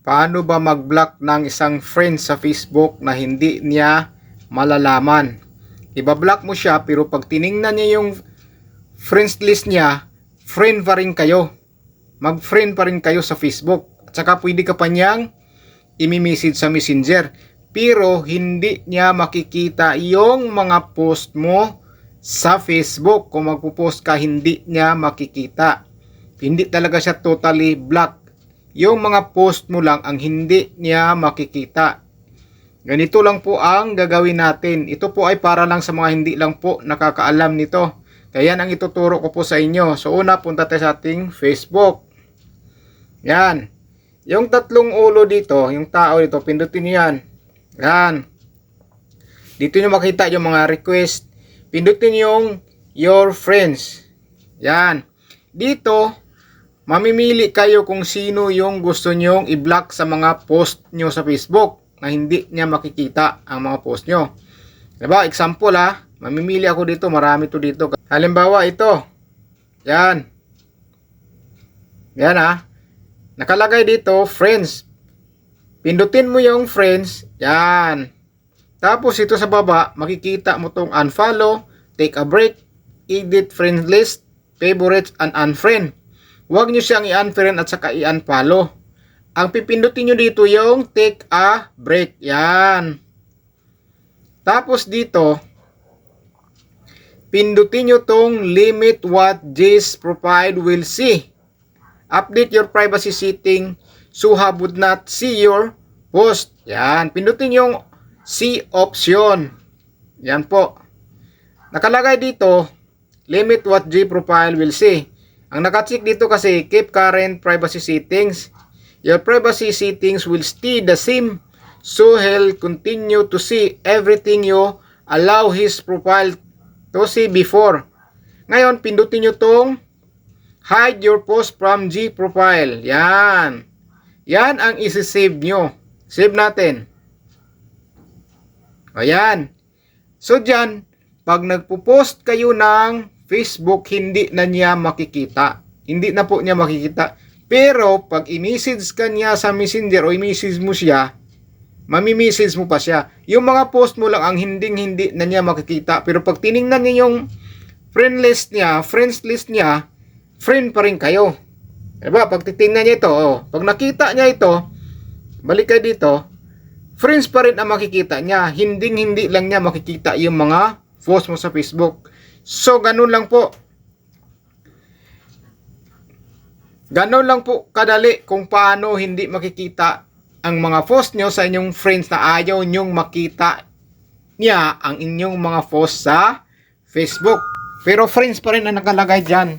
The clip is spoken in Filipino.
Paano ba mag-block ng isang friend sa Facebook na hindi niya malalaman? Iba-block mo siya pero pag tiningnan niya yung friends list niya, friend pa rin kayo. Mag-friend pa rin kayo sa Facebook. At saka pwede ka pa niyang imi-message sa messenger. Pero hindi niya makikita yung mga post mo sa Facebook. Kung magpo-post ka, hindi niya makikita. Hindi talaga siya totally block yung mga post mo lang ang hindi niya makikita. Ganito lang po ang gagawin natin. Ito po ay para lang sa mga hindi lang po nakakaalam nito. Kaya ang ituturo ko po sa inyo. So una, punta tayo sa ating Facebook. Yan. Yung tatlong ulo dito, yung tao dito, pindutin nyo yan. Yan. Dito nyo makita yung mga request. Pindutin yung your friends. Yan. Dito, mamimili kayo kung sino yung gusto nyong i-block sa mga post nyo sa Facebook na hindi niya makikita ang mga post nyo. Diba? Example ha, mamimili ako dito, marami to dito. Halimbawa ito, yan. Yan ha. Nakalagay dito, friends. Pindutin mo yung friends, yan. Tapos ito sa baba, makikita mo tong unfollow, take a break, edit friend list, favorites, and unfriend. Huwag nyo siyang i-unfriend at saka i-unfollow. Ang pipindutin nyo dito yung take a break. Yan. Tapos dito, pindutin nyo tong limit what this profile will see. Update your privacy setting so Hub would not see your post. Yan. Pindutin yung see option. Yan po. Nakalagay dito, limit what G profile will see. Ang nakacheck dito kasi keep current privacy settings. Your privacy settings will stay the same. So he'll continue to see everything you allow his profile to see before. Ngayon, pindutin nyo tong hide your post from G profile. Yan. Yan ang isi-save nyo. Save natin. Ayan. So dyan, pag nagpo-post kayo ng Facebook, hindi na niya makikita. Hindi na po niya makikita. Pero, pag i-message ka niya sa messenger o i-message mo siya, mami-message mo pa siya. Yung mga post mo lang ang hinding-hindi na niya makikita. Pero pag tiningnan niya yung friend list niya, friends list niya, friend pa rin kayo. Diba? Pag titingnan niya ito, oh, pag nakita niya ito, balik kayo dito, friends pa rin ang makikita niya. Hinding-hindi lang niya makikita yung mga post mo sa Facebook. So, ganun lang po. Ganun lang po kadali kung paano hindi makikita ang mga post nyo sa inyong friends na ayaw nyong makita niya ang inyong mga post sa Facebook. Pero friends pa rin ang nakalagay dyan.